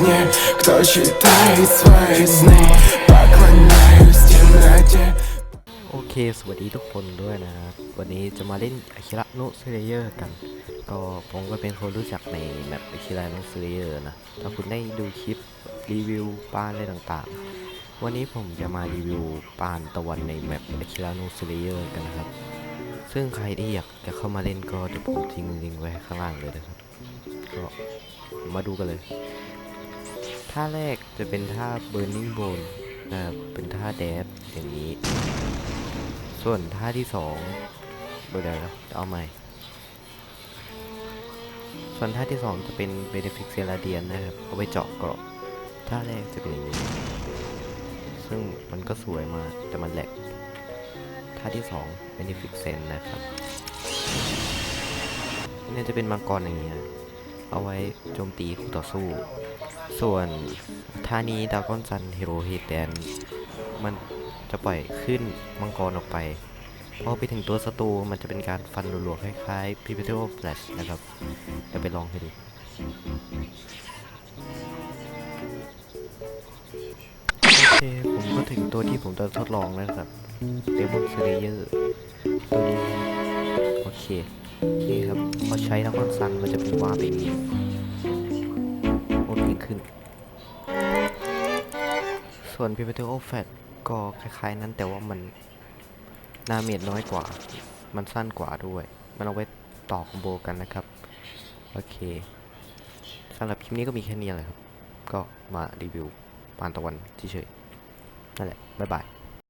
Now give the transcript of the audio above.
огне Кто читает свои сны Поклоняюсь темноте โอเค สวัสดีทุกคนด้วยนะครับ วันนี้จะมาเล่นอาคิระโนเซเลเยอร์กัน ก็ผมก็เป็นคนรู้จักในแมปอาคิระโนเซเลเยอร์นะ ถ้าคุณได้ดูคลิปรีวิวปานอะไรต่างๆ วันนี้ผมจะมารีวิวปานตะวันในแมปอาคิระโนเซเลเยอร์กันนะครับ ซึ่งใครที่อยากจะเข้ามาเล่นก็เดี๋ยวผมทิ้งลิงก์ไว้ข้างล่างเลยนะครับ ก็มาดูกันเลย ท่าแรกจะเป็นท่า Burning Bone นะครับเป็นท่าแดฟอย่างนี้ ส่วนท่าที่สองเดี๋ยวนะเอาใหม่ ส่วนท่าที่สองจะเป็นเบนฟิกเซลาเดียนนะครับเอาไปเจาะเกราะท่าแรกจะเป็นอย่างนี้ ซึ่งมันก็สวยมากแต่มันแหลกท่าที่สองเบนฟิกเซนนะครับเนี่ยจะเป็นมังกรอย่างเงี้ย เอาไว้โจมตีคู่ต่อสู้ ส่วนท่านี้ดาวกอนซันฮีโร่เฮดแดนมันจะปล่อยขึ้นมังกรออกไป พอไปถึงตัวศัตรูมันจะเป็นการฟันรัวๆคล้ายๆ p i v o t a l Flash นะครับเดี๋ยวไปลองให้ดูโอเคผมก็ถึงตัวที่ผมจะทดลองแล้วครับ Demon Slayer ตัวนี้โอเคนี่ครับ พอใช้แล้วก็ซันมันจะเป็นวาร์ปองนี้โอเคขึ้น ส่วน p i v o t a l Flash ก็คล้ายๆนั้นแต่ว่ามันดาเมจน้อยกว่า มันสั้นกว่าด้วย มันเอาไว้ต่อคอมโบกันนะครับ โอเคสำหรับคลิปนี้ก็มีแค่นี้แหละครับ ก็มารีวิวปานตะวันเฉยๆนั่นแหละ บ๊ายบาย